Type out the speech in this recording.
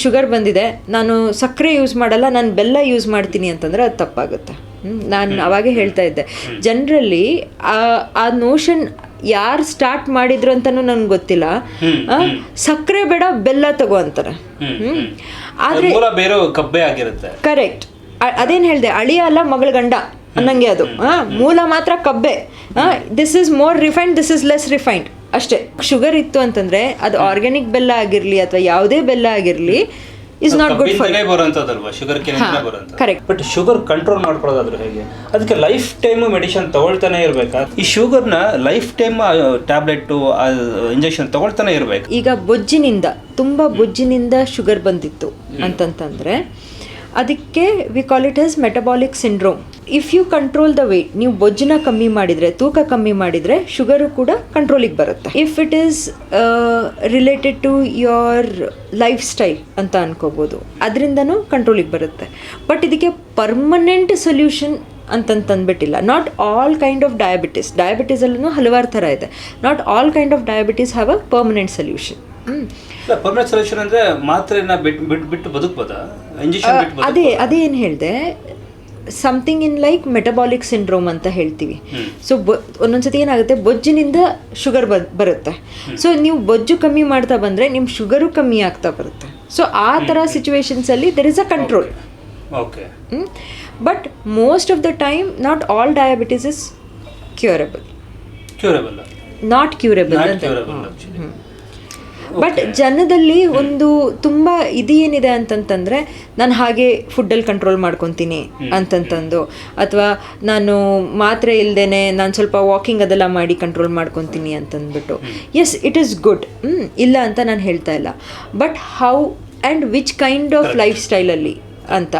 Sugar ಬಂದಿದೆ ನಾನು ಸಕ್ಕರೆ ಯೂಸ್ ಮಾಡಲ್ಲ ನಾನು ಬೆಲ್ಲ ಯೂಸ್ ಮಾಡ್ತೀನಿ ಅಂತಂದ್ರೆ ಅದು ತಪ್ಪಾಗುತ್ತೆ. ನಾನು ಅವಾಗೇ ಹೇಳ್ತಾ ಇದ್ದೆ. ಜನರಲ್ಲಿ ಆ ನೋಷನ್ ಯಾರು ಸ್ಟಾರ್ಟ್ ಮಾಡಿದ್ರು ಅಂತಲೂ ನನಗೆ ಗೊತ್ತಿಲ್ಲ. ಸಕ್ಕರೆ ಬೇಡ ಬೆಲ್ಲ ತಗೋ ಅಂತಾರೆ. ಹ್ಮ್. ಆದ್ರೆ ಕಬ್ಬೆ ಆಗಿರುತ್ತೆ. ಕರೆಕ್ಟ್ ಅದೇನು ಹೇಳಿದೆ ಅಳಿಯ ಅಲ್ಲ ಮಗಳ ಗಂಡ ಅನ್ನಂಗೆ ಅದು. ಮೂಲ ಮಾತ್ರ ಕಬ್ಬೆ. This is more refined this is less refined ಅಷ್ಟೇ ಶುಗರ್ ಇತ್ತು ಅಂತಂದ್ರೆ ಅದು ಆರ್ಗ್ಯಾನಿಕ್ ಬೆಲ್ಲ ಆಗಿರ್ಲಿ ಅಥವಾ ಯಾವುದೇ ಬೆಲ್ಲ ಆಗಿರ್ಲಿ is not good for ಬರುವಂತದಲ್ವಾ sugar correct but sugar control ಮಾಡ್ಕೊಳ್ಳೋದಾದ್ರೆ ಹೇಗೆ? ಅದಕ್ಕೆ ಲೈಫ್ ಟೈಮ್ ಮೆಡಿಸಿನ್ ತಗೊಳ್ತಾನೆ ಇರಬೇಕಾ? ಈ ಶುಗರ್ನ ಲೈಫ್ ಟೈಮ್ ಟ್ಯಾಬ್ಲೆಟ್ ಇಂಜೆಕ್ಷನ್ ತಗೊಳ್ತಾನೆ ಇರಬೇಕು. ಈಗ ಬೊಜ್ಜಿನಿಂದ ತುಂಬಾ ಬೊಜ್ಜಿನಿಂದ ಶುಗರ್ ಬಂದಿತ್ತು ಅಂತಂತಂದ್ರೆ ಅದಕ್ಕೆ we call it as metabolic syndrome if you control the weight ನೀವು ಬೊಜ್ಜನ ಕಮ್ಮಿ ಮಾಡಿದರೆ ತೂಕ ಕಮ್ಮಿ ಮಾಡಿದರೆ ಶುಗರು ಕೂಡ ಕಂಟ್ರೋಲಿಗೆ ಬರುತ್ತೆ. If it is related to your lifestyle ಅಂತ ಅನ್ಕೋಬೋದು. ಅದರಿಂದನೂ ಕಂಟ್ರೋಲಿಗೆ ಬರುತ್ತೆ. ಬಟ್ ಇದಕ್ಕೆ permanent solution ಅಂತಂತಂದ್ಬಿಟ್ಟಿಲ್ಲ not all kind of diabetes ಡಯಾಬಿಟೀಸಲ್ಲೂ ಹಲವಾರು ಥರ ಇದೆ. Not all kind of diabetes have a permanent solution permanent solution ಅಂದ್ರೆ ಮಾತ್ರೆನ ಬಿಟ್ಟು ಬಿಟ್ಟು ಬಿಟ್ಟು ಬದುಕ್ಬೋದಾ? ಇಂಜೆಕ್ಷನ್ ಬಿಟ್ಟು ಬದುಕ್- ಅದೇ ಅದೇ ಏನು ಹೇಳಿದೆ? Something in like metabolic syndrome ಅಂತ ಹೇಳ್ತೀವಿ. ಸೊ ಬೊ ಒಂದೊಂದ್ಸತಿ ಏನಾಗುತ್ತೆ ಬೊಜ್ಜಿನಿಂದ ಶುಗರ್ ಬರುತ್ತೆ. ಸೊ ನೀವು ಬೊಜ್ಜು ಕಮ್ಮಿ ಮಾಡ್ತಾ ಬಂದರೆ ನಿಮ್ಮ ಶುಗರು ಕಮ್ಮಿ ಆಗ್ತಾ ಬರುತ್ತೆ. ಸೊ ಆ ಥರ ಸಿಚುವೇಶನ್ಸಲ್ಲಿ there is a control okay but most of the time not all diabetes is curable curable not curable ಅಂತ. ಕ್ಯೂರಬಲ್ ಬಟ್ ಜನದಲ್ಲಿ ಒಂದು ತುಂಬ ಏನಿದೆ ಅಂತಂತಂದ್ರೆ ನಾನು ಹಾಗೆ ಫುಡ್ಡಲ್ಲಿ ಕಂಟ್ರೋಲ್ ಮಾಡ್ಕೊತೀನಿ ಅಂತಂತಂದು. ಅಥವಾ ನಾನು ಮಾತ್ರೆ ಇಲ್ದೇನೆ ನಾನು ಸ್ವಲ್ಪ ವಾಕಿಂಗ್ ಅದೆಲ್ಲ ಮಾಡಿ ಕಂಟ್ರೋಲ್ ಮಾಡ್ಕೊತೀನಿ ಅಂತಂದ್ಬಿಟ್ಟು. ಎಸ್ ಇಟ್ ಈಸ್ ಗುಡ್ ಇಲ್ಲ ಅಂತ ನಾನು ಹೇಳ್ತಾ ಇಲ್ಲ. But how and which kind of life ಸ್ಟೈಲಲ್ಲಿ ಅಂತ.